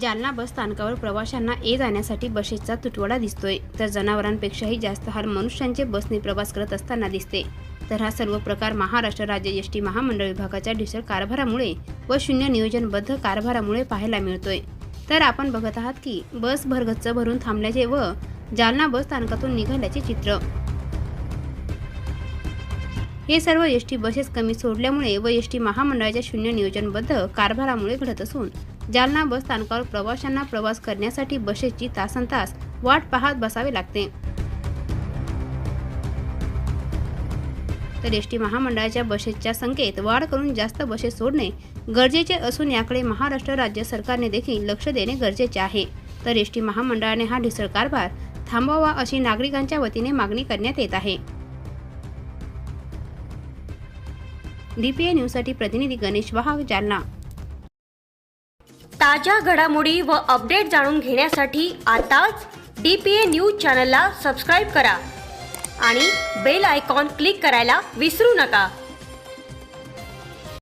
जालना बस स्थानकावर प्रवाशांना ये जाण्यासाठी बसेसचा तुटवडा दिसतोय तर जनावरांपेक्षाही जास्त हाल मनुष्यांचे बसने प्रवास करत असताना दिसते. तर हा सर्व प्रकार महाराष्ट्र राज्य एस टी महामंडळ विभागाच्या ढिसळ कारभारामुळे व शून्य नियोजनबद्ध कारभारामुळे पाहायला मिळतोय. तर आपण बघत आहात की बस भरगच्च भरून थांबल्याचे व जालना बस स्थानकातून निघाल्याचे चित्र. हे सर्व एस टी बसेस कमी सोडल्यामुळे व एस टी महामंडळाच्या शून्य नियोजनबद्ध कारभारामुळे घडत असून जालना बस स्थानकावर प्रवाशांना प्रवास करण्यासाठी बसेसची तासन तास वाट पाहत बसावे लागते. तर एस टी महामंडळाच्या बसेसच्या संख्येत वाढ करून जास्त बसेस सोडणे गरजेचे असून याकडे महाराष्ट्र राज्य सरकारने देखील लक्ष देणे गरजेचे आहे. तर एस टी महामंडळाने हा ढिसळ कारभार थांबवावा अशी नागरिकांच्या वतीने मागणी करण्यात येत आहे. डीपीए न्यूजसाठी प्रतिनिधी गणेश वहाग जालना. ताज्या घडामोडी व अपडेट जाणून घेण्यासाठी आताच डी पी ए न्यूज चॅनलला सबस्क्राईब करा आणि बेल आयकॉन क्लिक करायला विसरू नका.